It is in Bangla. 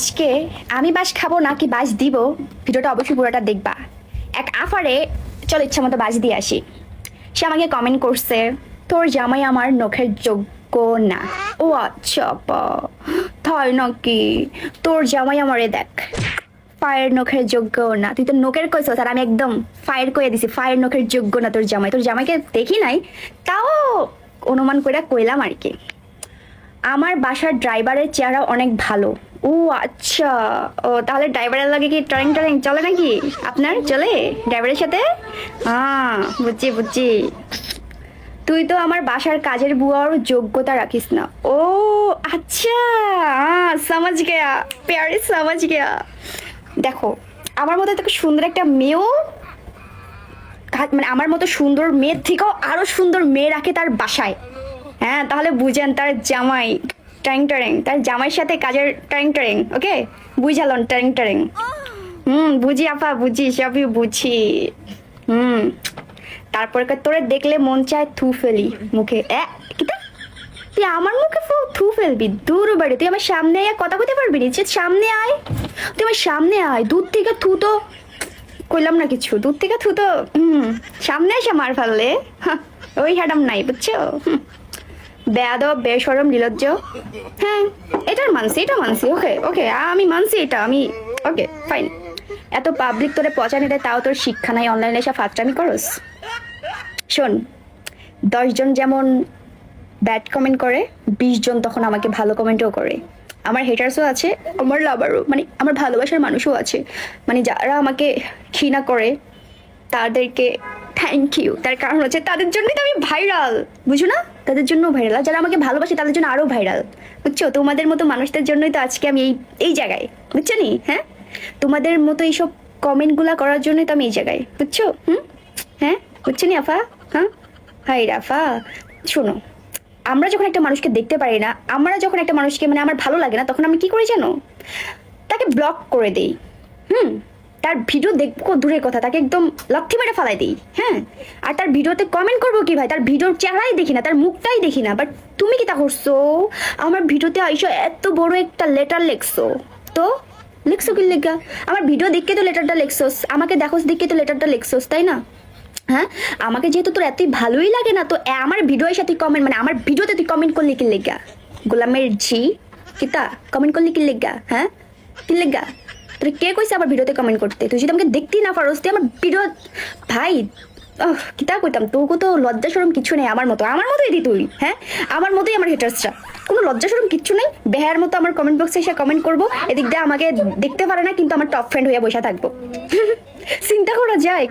আজকে আমি বাস খাব নাকি বাস দিব? ভিডিওটা অবশ্যই পুরোটা দেখবা। এক আফারে চল ইচ্ছা মতো বাস দিয়ে আসি। সে আমাকে কমেন্ট করছে, তোর জামাই আমার নখের যোগ্য না। ও আচ্ছা তাই নাকি? তোর জামাই আমারে দেখ। ফায়ার নখের যোগ্য না। তুই তো নখের কইছ আর আমি একদম ফায়ার করে দিছি, ফায়ার নখের যোগ্য না তোর জামাই। তোর জামাইকে দেখি নাই, তাও অনুমান করে কইলাম আর কি আমার বাসার ড্রাইভারের চেহারা অনেক ভালো। ও আচ্ছা। ও, তাহলে ড্রাইভারের লাগে কি ট্রেন ট্রেন চলে নাকি? আপনার? চলে? ড্রাইভারের সাথে? হ্যাঁ বুঝছি বুঝছি। তুই তো আমার বাসার কাজের বুয়ার যোগ্যতা রাখিস না। ও আচ্ছা। সমাজ গেয়া। প্যারে সমাজ গেয়া। দেখো, আমার মতো এত সুন্দর একটা মেয়েও মানে আমার মতো সুন্দর মেয়ের থেকেও আরও সুন্দর মেয়ে রাখে তার বাসায়। হ্যাঁ তাহলে বুঝেন তার জামাই। ট্যাং ট্যাং, তার জামাইয়ের সাথে কাজের ট্যাং ট্যাং ওকে বুঝালন ট্যাং ট্যাং। হুম, বুঝি আপা, বুঝি, সবই বুঝি। হুম, তারপর তোরে দেখলে মন চায় থু ফেলি মুখে। এ তুই আমার মুখে থু ফেলবি? দূর বাড়ি, তুই আমার সামনে আয়, কথা কইতে পারবি না? সামনে আয়। তুই আমার সামনে আয়, দূর থেকে থু তো। কইলাম না কিছু, দূর থেকে থু তো। হুম, সামনে এসে মার ফেললে ওই হ্যাডাম নাই, বুঝছ। বেয়াদব বেসরম নিলজ্জ। হ্যাঁ এটার মানছি, এটা মানছি ওকে ওকে আমি মানছি এটা, আমি ওকে ফাইন এত পাবলিক তোরে পচানি দেয় তাও তোর শিক্ষা নাই অনলাইনে এসে ফাস্টামি করস? শোন দশজন যেমন ব্যাড কমেন্ট করে, বিশ জন তখন আমাকে ভালো কমেন্টও করে। আমার হেটার্সও আছে, আমার লাভারও মানে আমার ভালোবাসার মানুষও আছে। মানে যারা আমাকে ঘৃণা করে, তাদেরকে থ্যাংক ইউ তার কারণ হচ্ছে তাদের জন্যই তো আমি ভাইরাল বুঝো না? তাদের জন্য ভাইরাল যারা আমাকে ভালোবাসে, তাদের জন্য আরও ভাইরাল বুঝছ? তোমাদের মতো মানুষদের জন্যই তো আজকে আমি এই এই জায়গায়। বুঝছ নি? হ্যাঁ? তোমাদের মতো এইসব কমেন্টগুলা করার জন্যই তো আমি এই জায়গায়। বুঝছ? হুম? হ্যাঁ? বুঝছ নি আফা? হ্যাঁ? হাই রাফা! শোনো, আমরা যখন একটা মানুষকে দেখতে পারি না, আমরা যখন একটা মানুষকে মানে আমার ভালো লাগে না, তখন আমি কি করি জানো? তাকে ব্লক করে দেই। হুম? তার ভিডিও দেখব দূরের কথা, তাকে একদম লক্ষ্মী মেরে ফালাই দিই হ্যাঁ? আর তার ভিডিওতে কমেন্ট করব কি ভাই? তার ভিডিওর চেহারাই দেখি না, তার মুখটাই দেখি না বাট তুমি কি তা করছ? আমার ভিডিওতে আইসো, এত বড় একটা লেটার লেখছো। তো, লিখছো কি লেখা? আমার ভিডিও দেখে তো লেটারটা লেখছোস আমাকে দেখোস দেখে তো লেটারটা লেখছোস তাই না? হ্যাঁ? আমাকে যেহেতু তোর এতই ভালোই লাগে না, তো আমার ভিডিওর সাথে কমেন্ট মানে আমার ভিডিওতে তুই কমেন্ট করলি কি লেগা গোলামের ঝি কিতা কমেন্ট করলি কি লেগা হ্যাঁ? কি লেগা তোর কে কইছে আবার ভিডিওতে কমেন্ট করতে? তুই যদি আমাকে দেখতেই না পারোস, তুই আমার ভিডিও ভাই কিতা কইতাম? তোকে তো লজ্জা সরম কিছু নেই আমার মতো। আমার মতোই দি তুই হ্যাঁ? আমার মতোই আমার হেটার্সরা কোনো লজ্জা সরম কিচ্ছু নেই। বেহার মতো আমার কমেন্ট বক্সে এসে কমেন্ট করব। এদিক দিয়ে আমাকে দেখতে পারে না, কিন্তু আমার টপ ফ্রেন্ড হয়ে বসে থাকব। চিন্তা করা যায়।